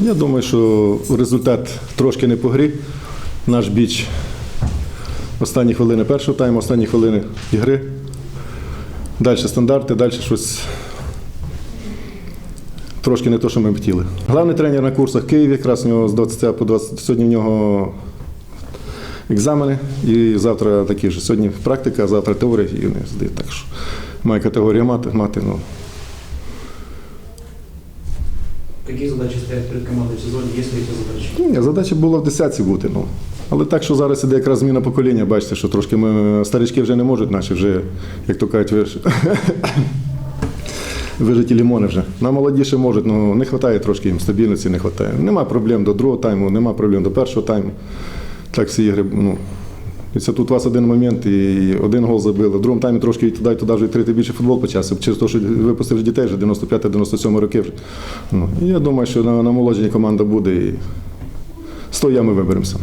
Я думаю, що результат трошки не по грі. Наш біч останні хвилини першого тайму, останні хвилини ігри. Далі стандарти, далі щось трошки не те, що ми б хотіли. Главний тренер на курсах в Києві, якраз у нього з 20 по 20, сьогодні в нього екзамени. І завтра такі ж. Сьогодні практика, завтра теорія і вони здають. Так що має категорія мати, мати ну, Какие задачи стоят перед командой в сезоне, есть ли эти задачи? Ні, задача була в десятці бути. Ну. Але так, що зараз іде якраз зміна покоління, бачите, що трошки ми старички вже не можуть, наші вже, як то кажуть, виж... вижиті лімони вже. Нам молоді ще можуть, ну не вистачає трошки їм стабільності, не вистачає. Нема проблем до другого тайму, нема проблем до першого тайму. Так всі ігри. Ну, це тут у вас один момент, і один гол забили. В другому таймі трошки і туди, і туди вже трити більше футбол почався. Через те, що випустив дітей вже 95-97 роки. Ну, я думаю, що на, на молодженні команда буде і з тої ями виберемося.